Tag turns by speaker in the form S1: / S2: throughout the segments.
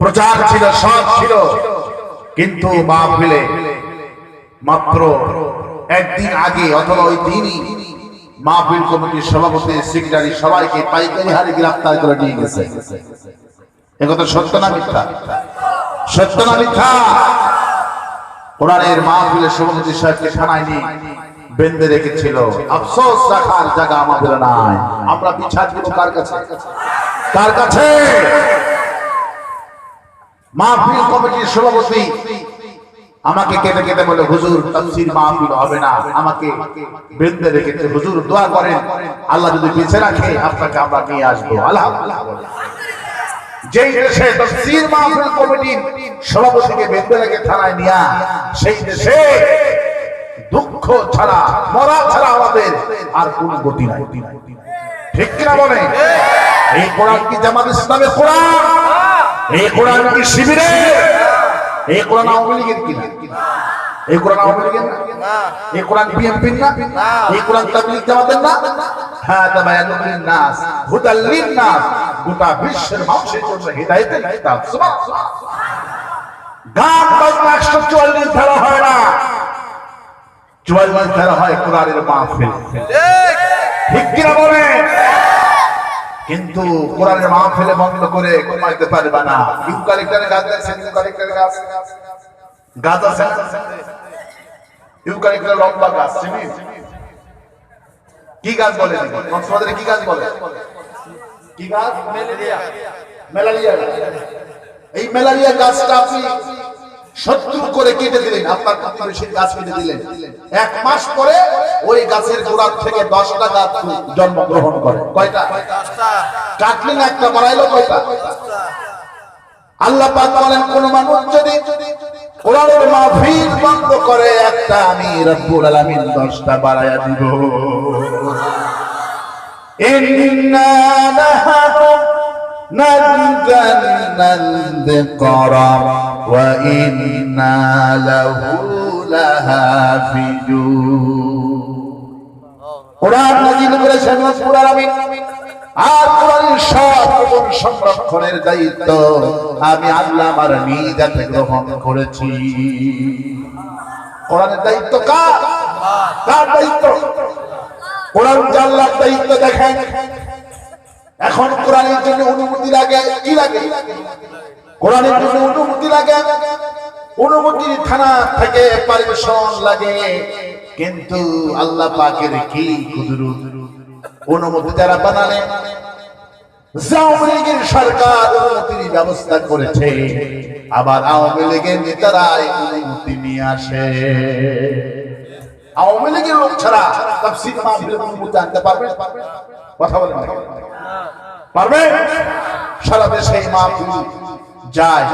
S1: প্রচার ছিল, সব ছিল। কিন্তু মাহফিলে মাত্র একদিন আগে অথবা ওই দিনই মাহফিল কমিটির সভাপতি, সেক্রেটারি সবাইকে পাইকারি হারে গ্রেফতার করে নিয়ে গেছে। একথা সত্য না মিথ্যা? সত্য না মিথ্যা? কোরআনের মাহফিলের সভাপতি সাহেবকে থানায় নিয়ে বেঁধে রেখেছিল। আফসোস রাখার জায়গা আমাদের নাই। আমরা বিচার দিব কার কাছে? কার কাছে? মাহফিল কমিটির সভাপতি আমাকে কেটে কেটে বলে, হুজুর, তাফসীর মাহফিল হবে না। আমাকে বেঁধে রেখেছে হুজুর, দোয়া করেন। আল্লাহ যদি বেঁচে রাখে, আপনাকে আমরা নিয়ে আসব। রেখে নাই। ঠিক কিনা বলে এই কোরআন কি জামাত ইসলামের কোরআন? এই কোরআন কি শিবিরে? এই কোরআন আওয়ামী লীগের কিনা? এই কোরআন আওয়ামী লীগের না? এই কোরআন বিএনপির না? এই কোরআন তাবলীগ জামাতের না? হ্যাঁ তাবায়ানুল লিন্নাস হুদাল লিন্নাস গোটা বিশ্বের মানুষের জন্য হিদায়াতের কিতাব। সুবহানাল্লাহ গান, বাজনা 144 ধারা হয় না। চুয়াল্লিশ ধারা হয় কোরআনের মাহফিল। ঠিক কিনা বলে কিন্তু কোরআনের মাহফিলে বন্ধ করে ঘুমাইতে পারবে না। ইউকালিপ্টারের গাছ দেখছেন ইউকালিপ্টারের গাছ? গাছ আছে ইউকালিপ্টার লম্বা গাছ চিনিস কি গাছ বলে কক্সবাজারে কি গাছ বলে? কি গাছ? ম্যালেরিয়া এই ম্যালেরিয়া গাছটা আপনি শত্রু করে কেটে দিলেন আপনার সেই গাছ কেটে দিলেন। এক মাস পরে ওই গাছের গোড়ার থেকে দশটা গাছ জন্মগ্রহণ করে। কয়টা? কাটলেন একটা বাড়াইলো কয়টা? আল্লাহ পাক বলেন কোন মানুষ যদি কোরআনের মাহফিল বন্ধ করে একটা আমি রব্বুল আলামিন দশটা বাড়ায়া দিব। ইন্না যিকরা ওয়া ইন্না লাহু লাহাফিজুন কোরআন নাযিল করেছেন রব্বুল আলামিন। আর সব সংরক্ষণের দায়িত্ব আমি আল্লাহ আমার নিজ হাতে গ্রহণ করেছি। কোরআনের দায়িত্ব কার? কার দায়িত্ব? কোরআন জাল্লার দায়িত্ব দেখেন। এখন কোরআনের জন্য অনুমতি লাগে, কি লাগে? কোরআনের জন্য অনুমতি লাগে। অনুমতি থানা থেকে পারমিশন লাগে। কিন্তু আল্লাহ পাকের কি অনুমতি যারা বানালে, আওয়ামী লীগের সরকার অনুমতির ব্যবস্থা করেছে। আবার আওয়ামী লীগের নেতারাই অনুমতি নিয়ে আসে। আওয়ামী লীগের লোক ছাড়া তাফসীর মাহফিলের অনুমতি আনতে পারবে? কথা বলেন না। পারবে? সারা দেশে মাহফিল যায়।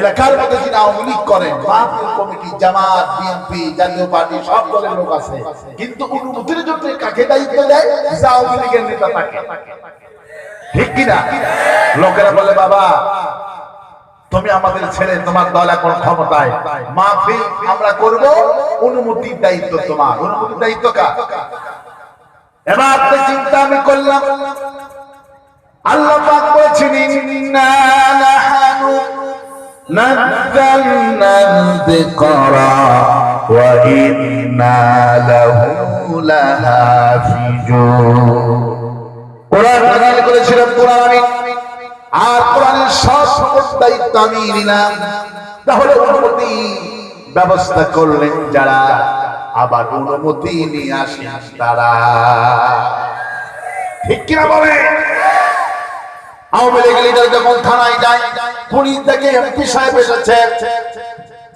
S1: এলাকার মধ্যে যিনি আওয়ামী লীগ করেন মাহফিল কমিটি, জামাত, বিএনপি, জাতীয় পার্টি, সব দলের লোক আছে। কিন্তু অনুমতির জন্য কাকে দায়িত্ব দেয়? যে আওয়ামী লীগের নেতা থাকে। ঠিক কিনা? লোকেরা বলে, বাবা, তুমি আমাদের ছেলে, তোমার দল এখন ক্ষমতায়। মাহফিল আমরা করব, অনুমতির দায়িত্ব তোমার। অনুমতির দায়িত্ব কার? এবার চিন্তা আমি করলাম আল্লাহ পাক বলছেন, ইন্না নাহানু নাযালনা যিকরা ওয়া ইন্না লাহু লাহাফিজুন। কোরআন নাযিল করেছিলেন কোরআন আমি আর কোরআনের সব দায়িত্ব আমি নিলাম। তাহলে অনুমতি ব্যবস্থা করলেন যারা, আবার অনুমতি নিয়ে আসেন তারা। ঠিক কিনা বলে আওয়ামী লীগের লিডার যখন থানায় যায় থেকে এমপি সাহেব এসেছে,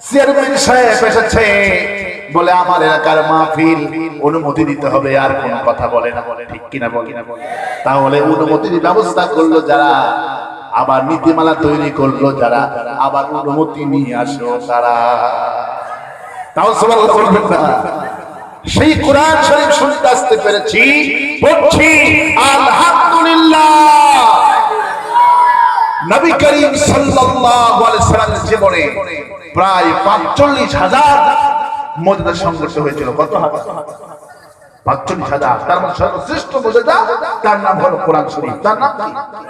S1: চেয়ারম্যান সাহেব এসেছে। বলে, আমার এলাকার মাহফিল, অনুমতি দিতে হবে, আর কোন কথা বলে না। বলে, ঠিক কিনা বলে? তাহলে অনুমতির ব্যবস্থা করল যারা, আবার নীতিমালা তৈরি করল যারা, আবার অনুমতি নিয়ে আসলো তারা। তাও না। সেই কোরআন শরীফ শুনতে আসতে পেরেছি, পড়ছি আলহামদুলিল্লাহ নবী করিম সাল্লাল্লাহু আলাইহি সাল্লামের জীবনে প্রায় 45 হাজার মজদা সংঘর্ষ হয়েছিল। কত হাজার? 45 হাজার। তার মধ্যে সর্বশ্রেষ্ঠ মজদা তার নাম হলো কোরআন শরীফ। তার নাম কি?